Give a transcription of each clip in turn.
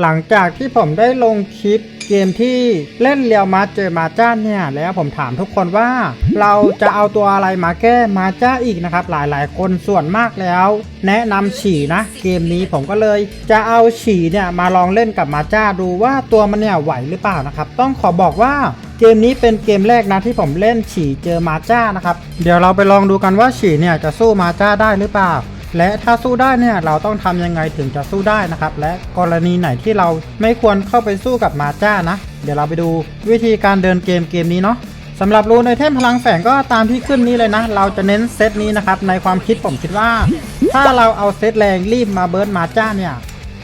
หลังจากที่ผมได้ลงคลิปเกมที่เล่นเรียวมาเจอมาจ้าเนี่ยแล้วผมถามทุกคนว่า เราจะเอาตัวอะไรมาแก้มาจ้าอีกนะครับ หลายๆ คนส่วนมากแล้ว แนะนำฉี่นะ เกมนี้ผมก็เลย จะเอาฉี่เนี่ยมาลองเล่นกับมาจ้าดูว่าตัวมันเนี่ยไหวหรือเปล่านะครับ ต้องขอบอกว่าเกมนี้เป็นเกมแรกนะที่ผมเล่นฉี่เจอมาจ้านะครับ เดี๋ยวเราไปลองดูกันว่าฉี่เนี่ยจะสู้มาจ้าได้หรือเปล่า และถ้าสู้ได้เนี่ยเราต้องทำยังไงถึงจะสู้ได้นะครับ และกรณีไหนที่เราไม่ควรเข้าไปสู้กับมาจ้านะ เดี๋ยวเราไปดูวิธีการเดินเกมเกมนี้เนาะสำหรับรูนไอเทมพลังแฝงก็ตามที่ขึ้นนี้เลยนะ เราจะเน้นเซตนี้นะครับ ในความคิดผมคิดว่า ถ้าเราเอาเซตแรงรีบมาเบิร์ดมาจ้าเนี่ย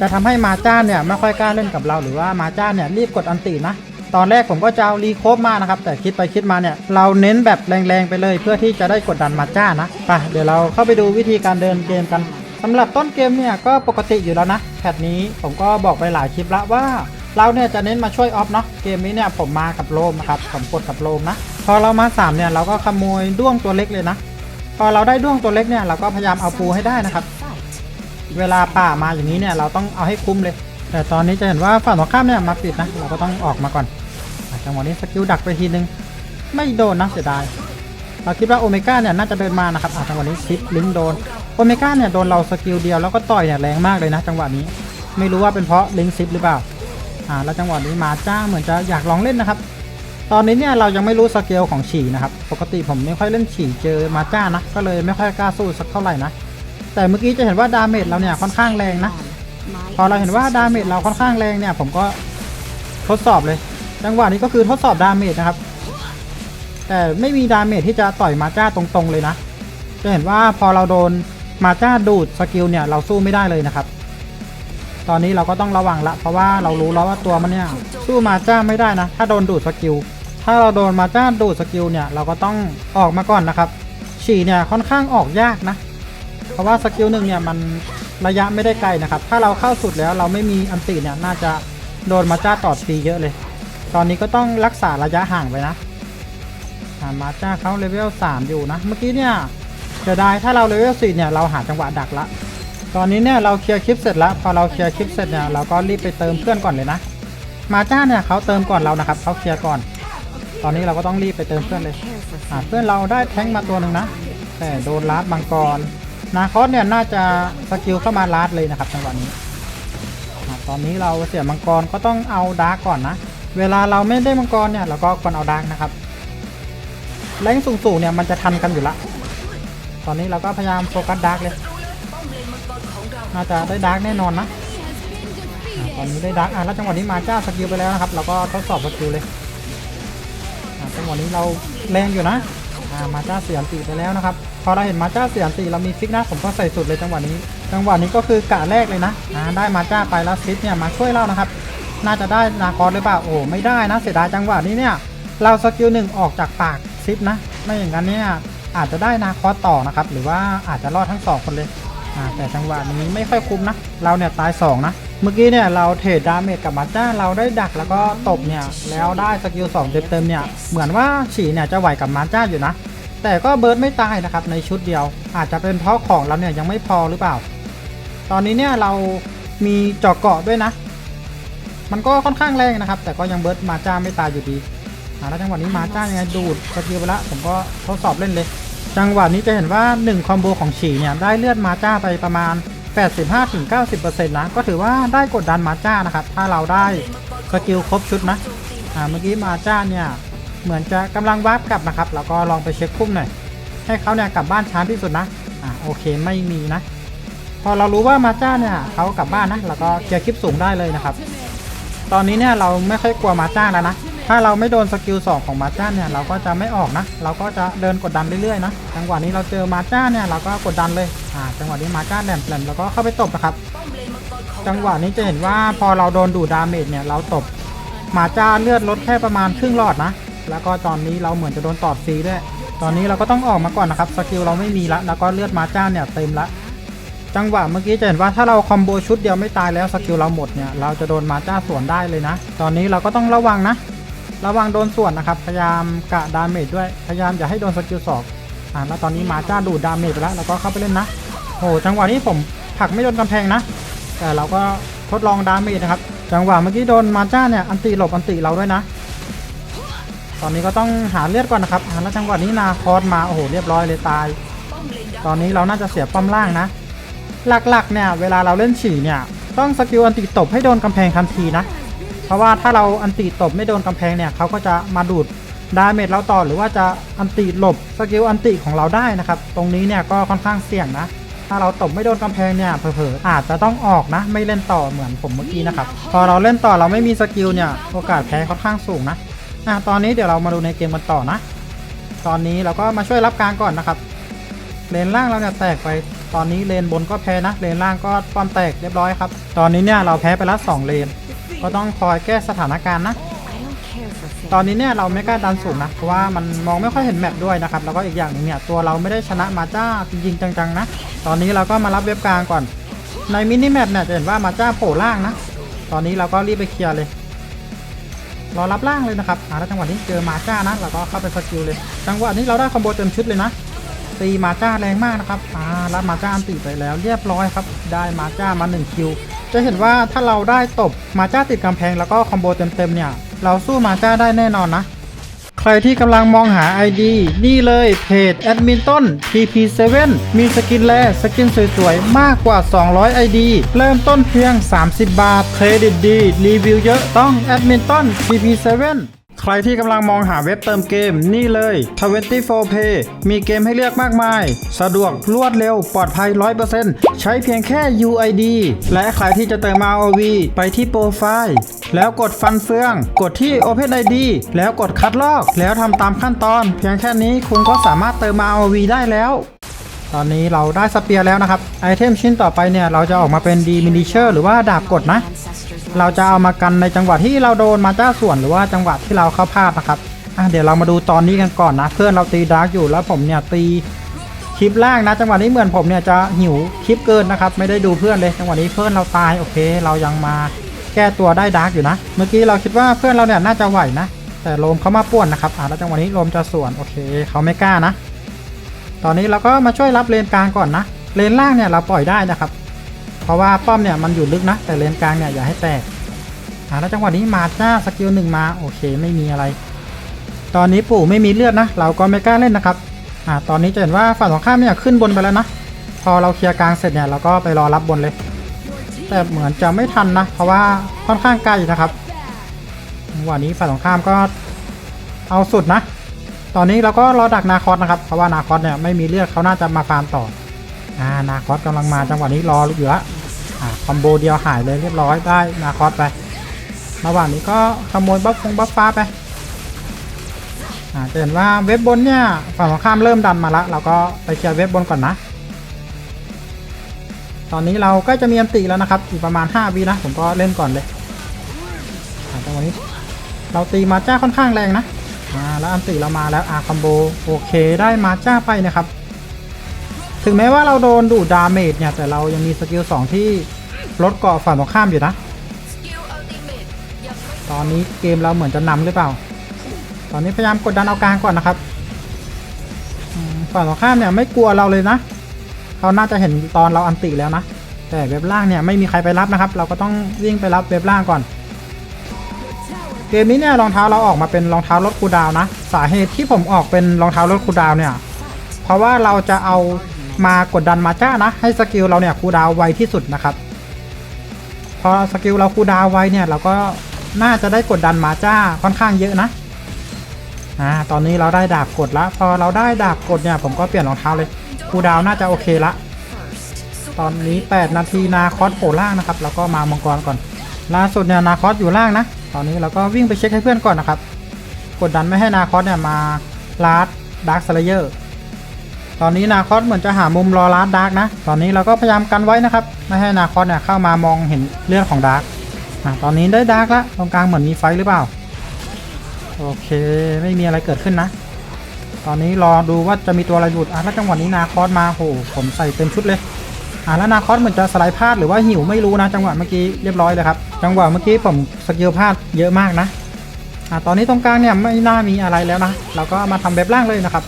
จะทำให้มาจ้าเนี่ยไม่ค่อยกล้าเล่นกับเราหรือว่ามาจ้าเนี่ยรีบกดอันตินะ ตอนแรกผมก็จะเอารีโคฟมานะครับ แต่คิดไปคิดมาเนี่ย เราเน้นแบบแรงๆไปเลยเพื่อที่จะได้กดดันมาจ้านะไปเดี๋ยวเราเข้าไปดูวิธีการเดินเกมกันสำหรับต้นเกมเนี่ยก็ปกติอยู่แล้วนะแพทนี้ผมก็บอกไปหลายคลิปล้วว่าเราเนี่ยจะเน้นมาช่วยออฟเนาะเกมนี้เนี่ยผมมากับโลมนะครับผมกดกับโลมนะ พอเรามาสามเนี่ยเราก็ขโมยด้วงตัวเล็กเลยนะ พอเราได้ด้วงตัวเล็กเนี่ยเราก็พยายามเอาปูให้ได้นะครับ เวลาป่ามาอย่างนี้เนี่ยเราต้องเอาให้คุ้มเลย แต่ตอนนี้จะเห็นว่าฝั่งตรงข้ามเนี่ยมาปิดนะ เราก็ต้องออกมาก่อน จังหวะนี้สกิลดักไปทีนึง ไม่โดนนะเสียดาย เราคิดว่าโอเมก้าเนี่ยน่าจะเดินมานะครับอะจังหวะนี้ชิปลิงโดน โอเมก้าเนี่ยโดนเราสกิลเดียวแล้วก็ต่อยเนี่ยแรงมากเลยนะจังหวะนี้ ไม่รู้ว่าเป็นเพราะลิงซิปหรือเปล่า อ่าแล้วจังหวะนี้มาจ้าเหมือนจะอยากลองเล่นนะครับ ตอนนี้เนี่ยเรายังไม่รู้สเกลของฉี่นะครับ ปกติผมไม่ค่อยเล่นฉี่เจอมาจ้านะ ก็เลยไม่ค่อยกล้าสู้สักเท่าไหร่นะ แต่เมื่อกี้จะเห็นว่าดาเมจเราเนี่ยค่อนข้างแรงนะ พอเราเห็นว่าดาเมจเราค่อนข้างแรงเนี่ยผมก็ทดสอบเลย จังหวะนี้ก็คือทดสอบดาเมจนะครับ แต่ไม่มีดาเมจที่จะต่อยมาจ้าตรงๆเลยนะ จะเห็นว่าพอเราโดนมาจ้าดูดสกิลเนี่ยเราสู้ไม่ได้เลยนะครับ ตอนนี้เราก็ต้องระวังละ เพราะว่าเรารู้แล้วว่าตัวมันเนี่ยสู้มาจ้าไม่ได้นะ ถ้าโดนดูดสกิล ถ้าเราโดนมาจ้าดูดสกิลเนี่ยเราก็ต้องออกมาก่อนนะครับ ฉี่เนี่ยค่อนข้างออกยากนะ เพราะว่าสกิลหนึ่งเนี่ยมันระยะไม่ได้ไกลนะครับ ถ้าเราเข้าสุดแล้วเราไม่มีอันติเนี่ยน่าจะโดนมาจ้าตอดตีเยอะเลย ตอนนี้ก็ต้องรักษาระยะห่างไปนะอ่ามาจ้าเขาเลเวล3อยู่นะ เมื่อกี้เนี่ยจะได้ถ้าเราเลเวล4เนี่ยเราหาจังหวะดักละ ตอนนี้เนี่ยเราเคลียร์คลิปเสร็จแล้ว พอเราเคลียร์คลิปเสร็จเนี่ยเราก็รีบไปเติมเพื่อนก่อนเลยนะ มาจ้าเนี่ยเขาเติมก่อนเรานะครับเขาเคลียร์ก่อน ตอนนี้เราก็ต้องรีบไปเติมเพื่อนเลยอ่าเพื่อนเราได้แท้งมาตัวหนึ่งนะ แต่โดนลาดมังกร นาคอสเนี่ยน่าจะสกิลเข้ามาลาดเลยนะครับจังหวะนี้ตอนนี้เราเสียมังกรก็ต้องเอาดาร์กก่อนนะ เวลาเราไม่ได้มังกรเนี่ยเราก็ควรเอาดาร์กนะครับแรงสูงๆเนี่ยมันจะทันกันอยู่ละ ตอนนี้เราก็พยายามโฟกัสดาร์กเลย น่าจะได้ดาร์กแน่นอนนะตอนนี้ได้ดาร์กอะแล้วจังหวะนี้มาจ้าสกิลไปแล้วนะครับ เราก็ทดสอบสกิลเลยจังหวะนี้เราแรงอยู่นะอ่ามาจ้าเสียนตีไปแล้วนะครับ พอเราเห็นมาจ้าเสียนตีเรามีฟิกนะผมก็ใส่สุดเลยจังหวะนี้ จังหวะนี้ก็คือกะแรกเลยนะได้มาจ้าไปแล้วซิปเนี่ยมาช่วยเรานะครับ น่าจะได้นาคอหรือเปล่าโอ้ไม่ได้นะเสียดายจังหวะนี้เนี่ย เราสกิลหนึ่งออกจากปากซิปนะ ไม่อย่างนั้นเนี่ยอาจจะได้นาคอสต่อนะครับ หรือว่าอาจจะรอดทั้งสองคนเลยอ่าแต่จังหวะนี้ไม่ค่อยคุ้มนะ เราเนี่ยตาย 2 นะ เมื่อกี้เนี่ยเราเทรดดาเมจกับมาจ้าเราได้ดักแล้วก็ตบเนี่ย แล้วได้สกิล2เต็มๆเนี่ย เหมือนว่าฉีเนี่ยจะไหวกับมาจ้าอยู่นะ แต่ก็เบิร์ดไม่ตายนะครับในชุดเดียว อาจจะเป็นเพราะของเราเนี่ยยังไม่พอหรือเปล่า ตอนนี้เนี่ยเรามีเจาะเกาะด้วยนะ มันก็ค่อนข้างแรงนะครับ แต่ก็ยังเบิร์ดมาจ้าไม่ตายอยู่ดีอ่าแล้วจังหวะนี้มาจ้ายังไงดูดสกิลไปละผมก็ทดสอบเล่นเลย จังหวะนี้จะเห็นว่า 1 คอมโบของฉีเนี่ยได้เลือดมาจ้าไปประมาณ 85-90%นะก็ถือว่าได้กดดันมาจ้านะครับ ถ้าเราได้สกิลครบชุดนะอ่าเมื่อกี้มาจ้าเนี่ยเหมือนจะกำลังวาร์ปกลับนะครับ แล้วก็ลองไปเช็คพุ่มหน่อย ให้เขาเนี่ยกลับบ้านช้าที่สุดนะ อ่าโอเคไม่มีนะ พอเรารู้ว่ามาจ้าเนี่ยเขากลับบ้านนะ แล้วก็เคลียร์คลิปสูงได้เลยนะครับ ตอนนี้เนี่ยเราไม่ค่อยกลัวมาจ้าแล้วนะ ถ้าเราไม่โดนสกิล2ของมาจ้าเนี่ยเราก็จะไม่ออกนะ เราก็จะเดินกดดันเรื่อยๆนะ จังหวะนี้เราเจอมาจ้าเนี่ยเราก็กดดันเลย อ่า จังหวะนี้มาจ้าแหลมแหลมแล้วก็เข้าไปตบนะครับ จังหวะนี้จะเห็นว่าพอเราโดนดูดดาเมจเนี่ยเราตบมาจ้าเลือดลดแค่ประมาณครึ่งหลอดนะ แล้วก็ตอนนี้เราเหมือนจะโดนตอดฟรีด้วย ตอนนี้เราก็ต้องออกมาก่อนนะครับ สกิลเราไม่มีละ แล้วก็เลือดมาจ้าเนี่ยเต็มละ จังหวะเมื่อกี้จะเห็นว่าถ้าเราคอมโบชุดเดียวไม่ตายแล้วสกิลเราหมดเนี่ยเราจะโดนมาจ้าสวนได้เลยนะ ตอนนี้เราก็ต้องระวังนะ ระวังโดนส่วนนะครับ พยายามกะดาเมจด้วย พยายามอย่าให้โดนสกิลสองอ่าแล้วตอนนี้มาจ้าดูดดาเมจไปแล้วเราก็เข้าไปเล่นนะโอ้จังหวะนี้ผมผักไม่โดนกำแพงนะ แต่เราก็ทดลองดาเมจนะครับ จังหวะเมื่อกี้โดนมาจ้าเนี่ยอันติหลบอันติเราด้วยนะ ตอนนี้ก็ต้องหาเลือดก่อนนะครับอ่าแล้วจังหวะนี้นาคอสมาโอ้โหเรียบร้อยเลยตาย ตอนนี้เราน่าจะเสียป้อมล่างนะ หลักๆเนี่ยเวลาเราเล่นฉี่เนี่ยต้องสกิลอันติตบให้โดนกำแพงทันทีนะ เพราะว่าถ้าเราอันติตบไม่โดนกำแพงเนี่ยเขาก็จะมาดูดดาเมจเราต่อหรือว่าจะอันติหลบสกิลอันติของเราได้นะครับ ตรงนี้เนี่ยก็ค่อนข้างเสี่ยงนะ ถ้าเราตบไม่โดนกำแพงเนี่ยเผลอๆอาจจะต้องออกนะ ไม่เล่นต่อเหมือนผมเมื่อกี้นะครับ พอเราเล่นต่อเราไม่มีสกิลเนี่ยโอกาสแพ้ค่อนข้างสูงนะอะตอนนี้เดี๋ยวเรามาดูในเกมกันต่อนะ ตอนนี้เราก็มาช่วยรับกลางก่อนนะครับเลนล่างเราเนี่ยแตกไป ตอนนี้เลนบนก็แพ้นะเลนล่างก็ป้อมแตกเรียบร้อยครับ ตอนนี้เนี่ยเราแพ้ไปแล้ว2เลน ก็ต้องคอยแก้สถานการณ์นะ ตอนนี้เนี่ยเราไม่กล้าดันสูงนะ เพราะว่ามันมองไม่ค่อยเห็นแมปด้วยนะครับ แล้วก็อีกอย่างหนึงเนี่ยตัวเราไม่ได้ชนะมาจ้าจริงๆจังๆนะ ตอนนี้เราก็มารับเว็บกลางก่อน ในมินิแมปเนี่ยจะเห็นว่ามาจ้าโผล่ล่างนะ ตอนนี้เราก็รีบไปเคลียร์เลยรอรับล่างเลยนะครับอ่าแล้วจังหวะนี้เจอมาจ้านะ เราก็เข้าไปสกิลเลย จังหวะนี้เราได้คอมโบเต็มชุดเลยนะ ตีมาจ้าแรงมากนะครับอ่ารับมาจ้าอันติไปแล้วเรียบร้อยครับ ได้มาจ้ามา1คิว จะเห็นว่าถ้าเราได้ตบมาจ้าติดกำแพงแล้วก็คอมโบเต็มๆเนี่ย เราสู้มาจ้าได้แน่นอนนะ ใครที่กำลังมองหา ID นี่เลยเพจแอดมินต้น TP7 มีสกินแลสกินสวยๆ มากกว่า 200 ID เริ่มต้นเพียง 30 บาท เครดิตดี รีวิวเยอะต้องแอดมินต้น TP7 ใครที่กำลังมองหาเว็บเติมเกมนี่เลย 24play มีเกมให้เลือกมากมาย สะดวกรวดเร็วปลอดภัย 100%ใช้เพียงแค่ UID และใครที่จะเติม ROV ไปที่โปรไฟล์แล้วกดฟันเฟือง กดที่ Open ID แล้วกดคัดลอก แล้วทำตามขั้นตอน เพียงแค่นี้คุณก็สามารถเติม ROV ได้แล้ว ตอนนี้เราได้สเปียร์แล้วนะครับ ไอเทมชิ้นต่อไปเนี่ย เราจะออกมาเป็นดีมินิเชอร์หรือว่าดาบกดนะ เราจะเอามากันในจังหวะที่เราโดนมาจ้าส่วนหรือว่าจังหวะที่เราเข้าพลาดนะครับอะเดี๋ยวเรามาดูตอนนี้กันก่อนนะ เพื่อนเราตีดาร์กอยู่แล้วผมเนี่ยตีคลิปล่างนะ จังหวะนี้เหมือนผมเนี่ยจะหิวคลิปเกินนะครับไม่ได้ดูเพื่อนเลยจังหวะนี้เพื่อนเราตายโอเค เรายังมาแก้ตัวได้ดาร์กอยู่นะ เมื่อกี้เราคิดว่าเพื่อนเราเนี่ยน่าจะไหวนะ แต่โลมเขามาป่วนนะครับอะแล้วจังหวะนี้โลมจะส่วนโอเคเขาไม่กล้านะ ตอนนี้เราก็มาช่วยรับเลนกลางก่อนนะเลนล่างเนี่ยเราปล่อยได้นะครับ เพราะว่าป้อมเนี่ยมันอยู่ลึกนะ แต่เลนกลางเนี่ยอย่าให้แตกอ่าแล้วจังหวะนี้มาจ้าสกิลหนึ่งมาโอเคไม่มีอะไร ตอนนี้ปู่ไม่มีเลือดนะ เราก็ไม่กล้าเล่นนะครับอ่าตอนนี้จะเห็นว่าฝั่งตรงข้ามเนี่ยขึ้นบนไปแล้วนะ พอเราเคลียร์กลางเสร็จเนี่ยเราก็ไปรอรับบนเลย แต่เหมือนจะไม่ทันนะ เพราะว่าค่อนข้างไกลนะครับจังหวะนี้ฝั่งตรงข้ามก็เอาสุดนะ ตอนนี้เราก็รอดักนาคอสนะครับ เพราะว่านาคอสเนี่ยไม่มีเลือดเขาน่าจะมาฟาร์มต่อ อ่านาคอสกำลังมาจังหวะนี้รออยู่ละอ่าคอมโบเดียวหายเลยเรียบร้อยได้นาคอสไประหว่างนี้ก็ขโมยบัฟฟงบัฟฟ้าไปอ่าจะเห็นว่าเว็บบนเนี่ยฝั่งตรงข้ามเริ่มดันมาละเราก็ไปเคลียร์เว็บบนก่อนนะตอนนี้เราก็จะมีอันติแล้วนะครับอีกประมาณ5วินะผมก็เล่นก่อนเลยจังหวะนี้เราตีมาจ้าค่อนข้างแรงนะอ่าแล้วอันติเรามาแล้วอาคอมโบโอเคได้มาจ้าไปนะครับ ถึงแม้ว่าเราโดนดูดดาเมจเนี่ย แต่เรายังมีสกิล 2 ที่ลดเกาะฝั่งตรงข้ามอยู่นะ ตอนนี้เกมเราเหมือนจะนำหรือเปล่า ตอนนี้พยายามกดดันเอากลางก่อนนะครับฝั่งตรงข้ามเนี่ยไม่กลัวเราเลยนะ เขาน่าจะเห็นตอนเราอันติแล้วนะ แต่เว็บล่างเนี่ยไม่มีใครไปรับนะครับ เราก็ต้องวิ่งไปรับเว็บล่างก่อน เกมนี้เนี่ยรองเท้าเราออกมาเป็นรองเท้าลดคูดาวนะ สาเหตุที่ผมออกเป็นรองเท้าลดคูดาวเนี่ย เพราะว่าเราจะเอา มากดดันมาจ้านะ ให้สกิลเราเนี่ยคูดาวไวที่สุดนะครับ พอสกิลเราคูดาวไวเนี่ยเราก็น่าจะได้กดดันมาจ้าค่อนข้างเยอะนะอ่าตอนนี้เราได้ดาบกดแล้วพอเราได้ดาบกดเนี่ยผมก็เปลี่ยนรองเท้าเลยคูดาวน์น่าจะโอเคละ ตอนนี้ 8 นาทีนาคอสโผล่ล่างนะครับ แล้วก็มามังกรก่อน ล่าสุดเนี่ยนาคอสอยู่ล่างนะ ตอนนี้เราก็วิ่งไปเช็คให้เพื่อนก่อนนะครับ กดดันไม่ให้นาคอสเนี่ยมาลาดดาร์คสเลเยอร์ ตอนนี้นาคอสเหมือนจะหามุมรอลาดดาร์กนะ ตอนนี้เราก็พยายามกันไว้นะครับ ไม่ให้นาคอสเนี่ยเข้ามามองเห็นเลือดของดาร์กอะตอนนี้ได้ดาร์กแล้วตรงกลางเหมือนมีไฟหรือเปล่า โอเค ไม่มีอะไรเกิดขึ้นนะ ตอนนี้รอดูว่าจะมีตัวอะไรหลุดอะแล้วจังหวะนี้นาคอสมาโหผมใส่เต็มชุดเลยอ่าแล้วนาคอสเหมือนจะสไลด์พลาดหรือว่าหิวไม่รู้นะ จังหวะเมื่อกี้เรียบร้อยเลยครับ จังหวะเมื่อกี้ผมสกิลพลาดเยอะมากนะอ่าตอนนี้ตรงกลางเนี่ยไม่น่ามีอะไรแล้วนะ เราก็มาทำเว็บล่างเลยนะครับ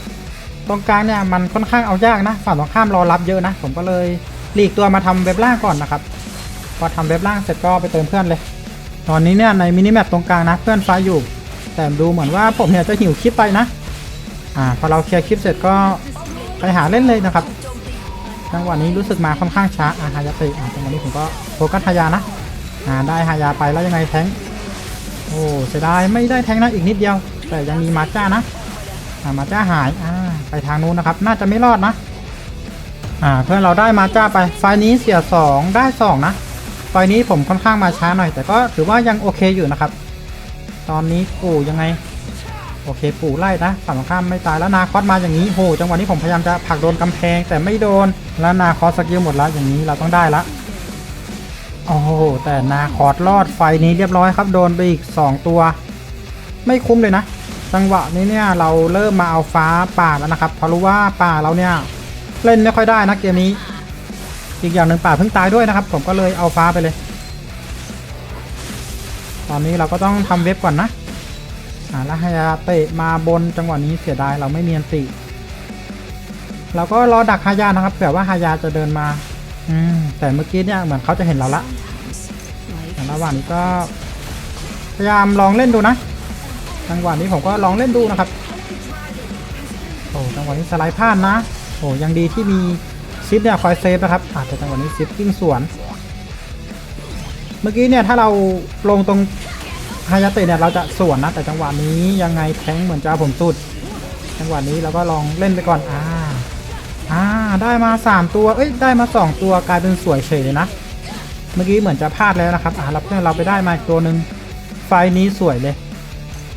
ตรงกลางเนี่ยมันค่อนข้างเอายากนะฝั่งตรงข้ามรอรับเยอะนะ ผมก็เลยหลีกตัวมาทำเว็บล่างก่อนนะครับพอทำเว็บล่างเสร็จก็ไปเติมเพื่อนเลย ตอนนี้เนี่ยในมินิแมปตรงกลางนะเพื่อนฟท์อยู่ แต่ดูเหมือนว่าผมเนี่ยจะหิวคลิปไปนะอ่าพอเราเคลียร์คลิปเสร็จก็ไปหาเล่นเลยนะครับจังหวะนี้รู้สึกมาค่อนข้างช้าอาฮายาตะอ่าจังหวะนี้ผมก็โฟกัสฮายานะอ่าได้ฮายาไปแล้วยังไงแทงโอ้เสียดายไม่ได้แทงนะอีกนิดเดียว แต่ยังมีมาจ้านะอ่ามาจ้าหายอ่า ไปทางนู้นนะครับ น่าจะไม่รอดนะ อ่า เพื่อนเราได้มาจ้าไป ไฟนี้เสีย 2 ได้ 2 นะ ไฟนี้ผมค่อนข้างมาช้าหน่อย แต่ก็ถือว่ายังโอเคอยู่นะครับ ตอนนี้ปู่ยังไง โอเค ปู่ไล่นะฝั่งตรงข้ามไม่ตายแล้วนาคอสมาอย่างนี้โหจังหวะนี้ผมพยายามจะผลักโดนกำแพงแต่ไม่โดน แล้วนาคอสสกิลหมดแล้วอย่างนี้เราต้องได้ละโอ้โหแต่นาคอสรอดไฟนี้เรียบร้อยครับ โดนไปอีก 2 ตัว ไม่คุ้มเลยนะ จังหวะนี้เนี่ยเราเริ่มมาเอาฟ้าป่าแล้วนะครับเพราะรู้ว่าป่าเราเนี่ยเล่นไม่ค่อยได้นะเกมนี้ อีกอย่างหนึ่งป่าเพิ่งตายด้วยนะครับ ผมก็เลยเอาฟ้าไปเลยตอนนี้เราก็ต้องทำเว็บก่อนนะอ่าแล้วฮายาเตะมาบนจังหวะนี้เสียดายเราไม่มีอันติเราก็รอดักฮายานะครับเผื่อว่าฮายาจะเดินมาอืมแต่เมื่อกี้เนี่ยเหมือนเขาจะเห็นเราละระหว่างนี้ก็พยายามลองเล่นดูนะ จังหวะนี้ผมก็ลองเล่นดูนะครับ โอ้จังหวะนี้สไลด์พลาดนะ โอ้ยังดีที่มีซิปเนี่ยคอยเซฟนะครับอาจจะจังหวะนี้ซิปกิ้งสวน เมื่อกี้เนี่ยถ้าเราลงตรงฮายาเตะเนี่ยเราจะสวนนะ แต่จังหวะนี้ยังไงแทงเหมือนจะผมสุด จังหวะนี้เราก็ลองเล่นไปก่อนอ่าอ่าได้มา 3 ตัว เอ้ยได้มา 2 ตัวกลายเป็นสวยเฉยเลยนะ เมื่อกี้เหมือนจะพลาดแล้วนะครับ อ่ารับเพื่อนเราไปได้มาอีกตัวหนึ่งไฟนี้สวยเลย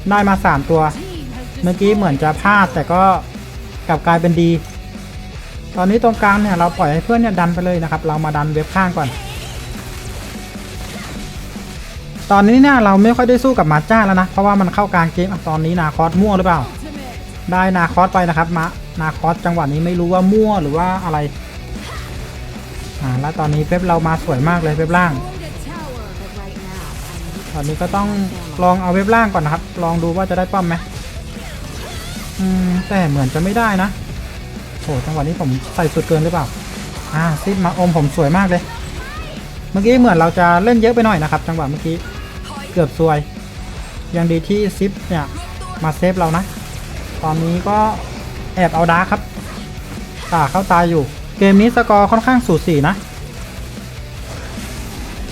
ได้มา 3 ตัว เมื่อกี้เหมือนจะพลาดแต่ก็กลับกลายเป็นดี ตอนนี้ตรงกลางเนี่ยเราปล่อยให้เพื่อนเนี่ยดันไปเลยนะครับ เรามาดันเว็บข้างก่อน ตอนนี้เนี่ยเราไม่ค่อยได้สู้กับมาจ้าแล้วนะ เพราะว่ามันเข้ากลางเกมตอนนี้นาคอสมั่วหรือเปล่า ได้นาคอสไปนะครับมานาคอสจังหวะนี้ไม่รู้ว่ามั่วหรือว่าอะไรอ่าแล้วตอนนี้เว็บเรามาสวยมากเลยเว็บล่าง ตอนนี้ก็ต้องลองเอาเว็บล่างก่อนนะครับ ลองดูว่าจะได้ป้อมไหมอืมแต่เหมือนจะไม่ได้นะโหจังหวะนี้ผมใส่สุดเกินหรือเปล่า อ่าซิปมาอมผมสวยมากเลย เมื่อกี้เหมือนเราจะเล่นเยอะไปหน่อยนะครับ จังหวะเมื่อกี้เกือบซวย ยังดีที่ซิปเนี่ยมาเซฟเรานะ ตอนนี้ก็แอบเอาดาร์คครับตาเข้าตายอยู่ เกมนี้สกอร์ค่อนข้างสูสีนะ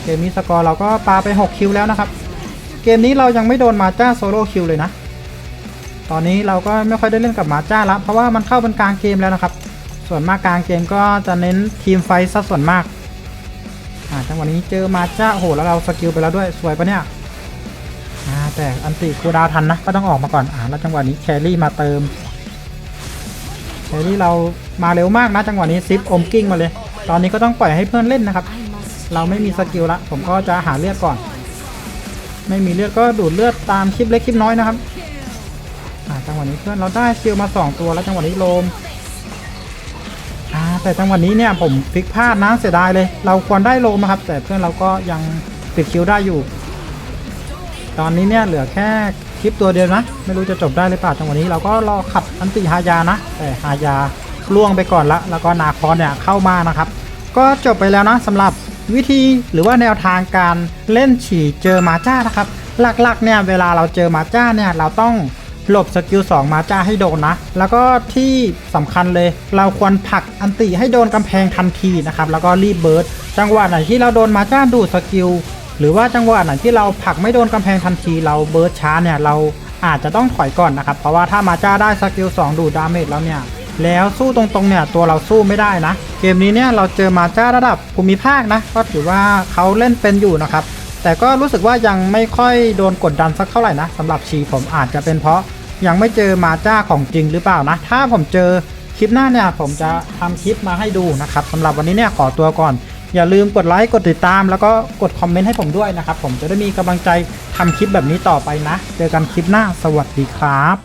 เกมนี้สกอร์เราก็ปาไป 6 คิวแล้วนะครับ เกมนี้เรายังไม่โดนมาจ้าโซโล่คิวเลยนะ ตอนนี้เราก็ไม่ค่อยได้เล่นกับมาจ้าแล้วเพราะว่ามันเข้าเป็นกลางเกมแล้วนะครับ ส่วนมากกลางเกมก็จะเน้นทีมไฟท์ซะส่วนมากอ่าจังหวะนี้เจอมาจ้าโหแล้วเราสกิลไปแล้วด้วยสวยปะเนี่ยอ่าแต่อันติคูดาวทันนะก็ต้องออกมาก่อนอ่าแล้วจังหวะนี้แครี่มาเติมแครี่เรามาเร็วมากนะจังหวะนี้ซิปอมกิ้งมาเลย ตอนนี้ก็ต้องปล่อยให้เพื่อนเล่นนะครับ เราไม่มีสกิลละผมก็จะหาเลือดก่อน ไม่มีเลือดก็ดูดเลือดตามคลิปเล็กคลิปน้อยนะครับอ่าจังหวะนี้เพื่อนเราได้คิวมา 2 ตัวแล้วจังหวะนี้โลมอ่าแต่จังหวะนี้เนี่ยผมฟิกพลาดนะเสียดายเลย เราควรได้โลมนะครับ แต่เพื่อนเราก็ยังปิดคิวได้อยู่ ตอนนี้เนี่ยเหลือแค่คลิปตัวเดียวนะ ไม่รู้จะจบได้หรือเปล่าจังหวะนี้เราก็รอขัดอันติฮายานะ แต่ฮายาล่วงไปก่อนละแล้วก็นาคอนเนี่ยเข้ามานะครับ ก็จบไปแล้วนะสำหรับ วิธีหรือว่าแนวทางการเล่นฉี่เจอมาจ้านะครับ หลักๆเนี่ยเวลาเราเจอมาจ้าเนี่ยเราต้องหลบสกิล2มาจ้าให้โดนนะ แล้วก็ที่สำคัญเลยเราควรผลักอันติให้โดนกำแพงทันทีนะครับ แล้วก็รีบเบิร์ดจังหวะไหนที่เราโดนมาจ้าดูดสกิลหรือว่าจังหวะไหนที่เราผลักไม่โดนกำแพงทันที เราเบิร์ดช้าเนี่ยเราอาจจะต้องถอยก่อนนะครับ เพราะว่าถ้ามาจ้าได้สกิล2ดูดดาเมจแล้วเนี่ย แล้วสู้ตรงๆเนี่ยตัวเราสู้ไม่ได้นะ เกมนี้เนี่ยเราเจอมาจ้าระดับภูมิภาคนะก็ถือว่าเขาเล่นเป็นอยู่นะครับ แต่ก็รู้สึกว่ายังไม่ค่อยโดนกดดันสักเท่าไหร่นะสำหรับชีผมอาจจะเป็นเพราะยังไม่เจอมาจ้าของจริงหรือเปล่านะ ถ้าผมเจอคลิปหน้าเนี่ยผมจะทำคลิปมาให้ดูนะครับสำหรับวันนี้เนี่ยขอตัวก่อน อย่าลืมกดไลค์กดติดตาม แล้วก็กดคอมเมนต์ให้ผมด้วยนะครับผมจะได้มีกำลังใจทำคลิปแบบนี้ต่อไปนะ เจอกันคลิปหน้าสวัสดีครับ